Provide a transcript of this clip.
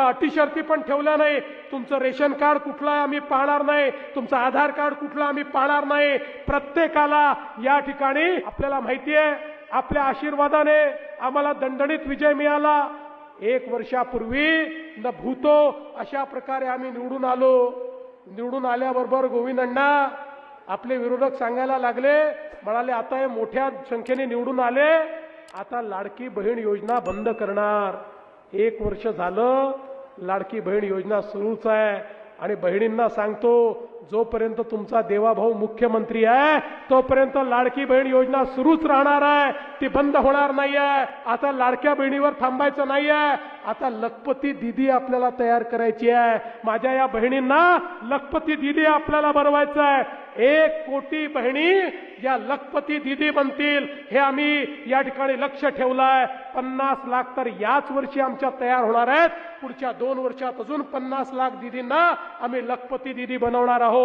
आता अटीशर्ती पण ठेवल्या नाही. तुमचं रेशन कार्ड कुठलं आहे आम्ही पाहणार नाही. तुमचं आधार कार्ड कुठलं आम्ही पाहणार नाही. प्रत्येकाला या ठिकाणी आपल्याला माहिती आहे आपल्या आशीर्वादाने आम्हाला दणदणीत विजय मिळाला. एक वर्षापूर्वी न भूतो अशा प्रकारे आम्ही निवडून आलो. निवडून आल्याबरोबर गोविंद अण्णा आपले विरोधक सांगायला लागले म्हणाले आता हे मोठ्या संख्येने निवडून आले. आता लाडकी बहीण योजना बंद करणार. एक वर्ष झालं लाडकी बहीण योजना सुरूच आहे. आणि बहिणींना सांगतो जोपर्यंत तुमचा देवाभाऊ मुख्यमंत्री आहे तोपर्यंत लाडकी बहीण योजना सुरूच राहणार आहे. ती बंद होणार नाही आहे आता लाडक्या बहिणीवर थांबायचं नाही आहे आता लखपती दिदी आपल्याला तयार करायची आहे. माझ्या या बहिणींना लखपती दिदी आपल्याला बनवायचं आहे. एक कोटी बहिणी या लखपती दिदी बनतील हे आम्ही या ठिकाणी लक्ष ठेवलंय. पन्नास लाख तर याच वर्षी आमच्या तयार होणार आहेत. पुढच्या दोन वर्षात अजून पन्नास लाख दिदींना आम्ही लखपती दिदी बनवणार आहोत.